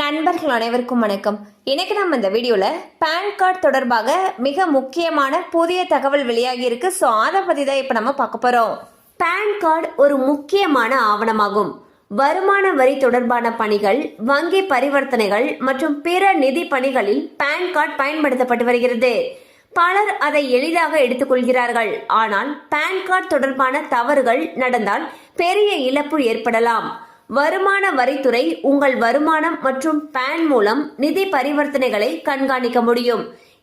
நண்பர்கள் அனைவருக்கும் வணக்கம். இன்னைக்கு நம்ம இந்த வீடியோவில் பேன் கார்டு தொடர்பாக மிக முக்கியமான புதிய தகவல் வெளியாகி இருக்கு. ஸோ அதை பற்றி தான் இப்போ நம்ம பார்க்க போகிறோம் பேன் கார்டு ஒரு முக்கியமான ஆவணமாகும். வருமான வரி தொடர்பான பணிகள் வங்கி பரிவர்த்தனைகள் மற்றும் பிற நிதி பணிகளில் பேன் கார்டு பயன்படுத்தப்பட்டு வருகிறது. பலர் அதை எளிதாக எடுத்துக்கொள்கிறார்கள் ஆனால் பேன் கார்டு தொடர்பான தவறுகள் நடந்தால் பெரிய இழப்பு ஏற்படலாம். வருமான வரித்துறை உங்கள் வருமானம் மற்றும் பேன் மூலம் நிதி பரிவர்த்தனைகளை கண்காணிக்க முடியும்.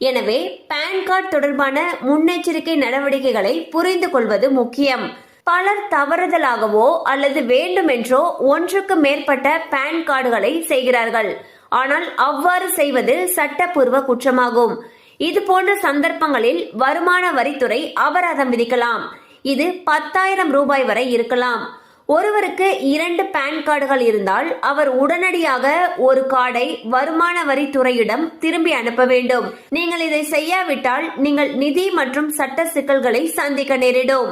எனவே பேன் கார்டு தொடர்பான முன்னெச்சரிக்கை நடவடிக்கைகளை புரிந்து கொள்வது முக்கியம். பலர் தவறுதலாகவோ அல்லது வேண்டுமென்றோ ஒன்றுக்கு மேற்பட்ட பேன் கார்டுகளை செய்கிறார்கள். ஆனால் அவ்வாறு செய்வது சட்டப்பூர்வ குற்றமாகும். இது போன்ற சந்தர்ப்பங்களில் வருமான வரித்துறை அபராதம் விதிக்கலாம். இது பத்தாயிரம் ரூபாய் வரை இருக்கலாம். ஒருவருக்கு இரண்டு பேன் கார்டுகள் இருந்தால் அவர் உடனடியாக ஒரு கார்டை வருமான வரித்துறையிடம் திரும்பி அனுப்ப வேண்டும். நீங்கள் இதை செய்யாவிட்டால் நீங்கள் நிதி மற்றும் சட்ட சிக்கல்களை சந்திக்க நேரிடும்.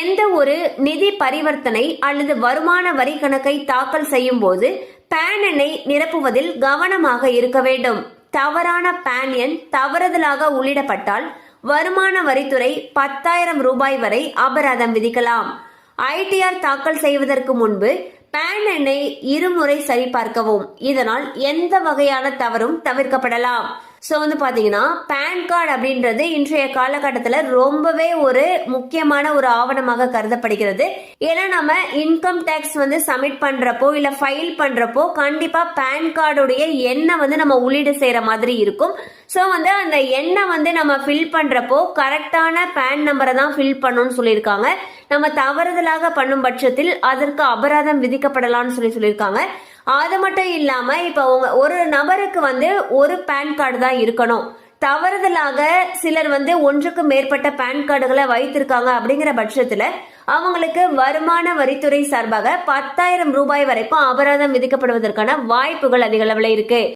எந்த ஒரு நிதி பரிவர்த்தனை அல்லது வருமான வரி கணக்கை தாக்கல் செய்யும் போது பேன் எண்ணை நிரப்புவதில் கவனமாக இருக்க வேண்டும். தவறான பேன் எண் தவறுதலாக உள்ளிடப்பட்டால் வருமான வரித்துறை பத்தாயிரம் ரூபாய் வரை அபராதம் விதிக்கலாம். ஐடிஆர் தாக்கல் செய்வதற்கு முன்பு பேன் எண்ணை இருமுறை சரிபார்க்கவும். இதனால் எந்த வகையான தவறும் தவிர்க்கப்படலாம். ஸோ வந்து பார்த்தீங்கன்னா பேன் கார்டு அப்படின்றது இன்றைய காலகட்டத்தில் ரொம்பவே ஒரு முக்கியமான ஒரு ஆவணமாக கருதப்படுகிறது. ஏன்னா நம்ம இன்கம் டேக்ஸ் வந்து சப்மிட் பண்ணுறப்போ இல்லை ஃபைல் பண்ணுறப்போ கண்டிப்பாக பேன் கார்டுடைய எண்ணை வந்து நம்ம உள்ளீடு செய்கிற மாதிரி இருக்கும். ஸோ வந்து அந்த எண்ணை வந்து நம்ம ஃபில் பண்ணுறப்போ கரெக்டான பேன் நம்பரை தான் ஃபில் பண்ணணும்னு சொல்லியிருக்காங்க. நம்ம தவறுதலாக பண்ணும் பட்சத்தில் அதற்கு அபராதம் விதிக்கப்படலாம்னு சொல்லி சொல்லியிருக்காங்க. அது மட்டும் இல்லாம இப்ப உங்க ஒரு நபருக்கு வந்து ஒரு பேன் கார்டு தான் இருக்கணும். தவறுதலாக சிலர் வந்து ஒன்றுக்கு மேற்பட்ட பேன் கார்டுகளை வைத்திருக்காங்க அப்படிங்கிற பட்சத்துல அவங்களுக்கு வருமான வரித்துறை சார்பாக பத்தாயிரம் ரூபாய் வரைக்கும் அபராதம் விதிக்கப்படுவதற்கான வாய்ப்புகள் அதிக அளவில் இருக்கு.